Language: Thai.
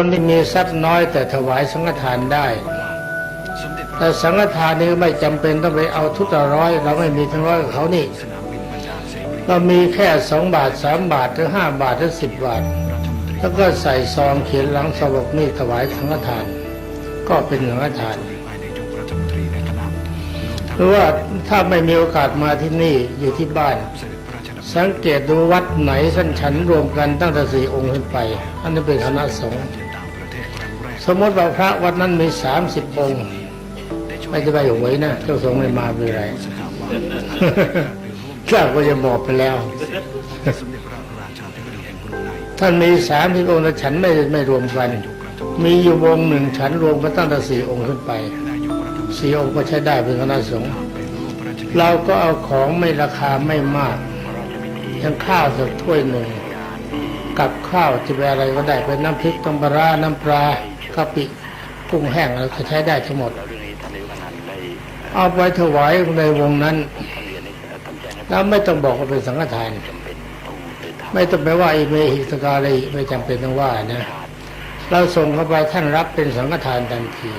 คนที่มีทรัพย์น้อยแต่ถวายสังฆทานได้ แต่สังฆทานนี้ไม่จำเป็นต้องไปเอาทุกละร้อย เราไม่มีทั้งร้อยกับเขานี่เรามีแค่สองบาทสามบาทหรือห้าบาทหรือสิบบาท แล้วก็ใส่ซองเขียนหลังสบอกนี่ถวายสังฆทาน ก็เป็นสังฆทานหรือว่าถ้าไม่มีโอกาสมาที่นี่อยู่ที่บ้าน สังเกตดูวัดไหนท่านฉันรวมกันตั้งแต่สี่องค์ขึ้นไป อันนี้เป็นคณะสงฆ์ สมมติว่าพระวัดนั้นมีสามสิบองค์ไม่จะไปหวยนะเจ้าสงฆ์ไม่มาเป็นไรข้าก็จะบอกไปแล้ว ท่านมีสามสิบองค์แต่ฉันไม่ไม่รวมกัน มีอยู่วงหนึ่งฉันรวมกันตั้งแต่สี่องค์ขึ้นไปสี่องค์ก็ใช้ได้เป็นคณะสงฆ์เราก็เอาของไม่ราคาไม่มากย่างข้าวสักถ้วยหนึ่งกับข้าวจะเป็นอะไรก็ได้เป็นน้ำพริกต้มปลาร้าน้ำปลา กะปิกุ้งแห้งอะไรก็ใช้ได้ทั้งหมด เอาไปถวายในวงนั้นแล้วไม่ต้องบอกว่าเป็นสังฆทาน ไม่ต้องไปว่าอิเมหิสกาเลยไม่จำเป็นต้องว่านะ เราส่งเข้าไปท่านรับเป็นสังฆทานทันที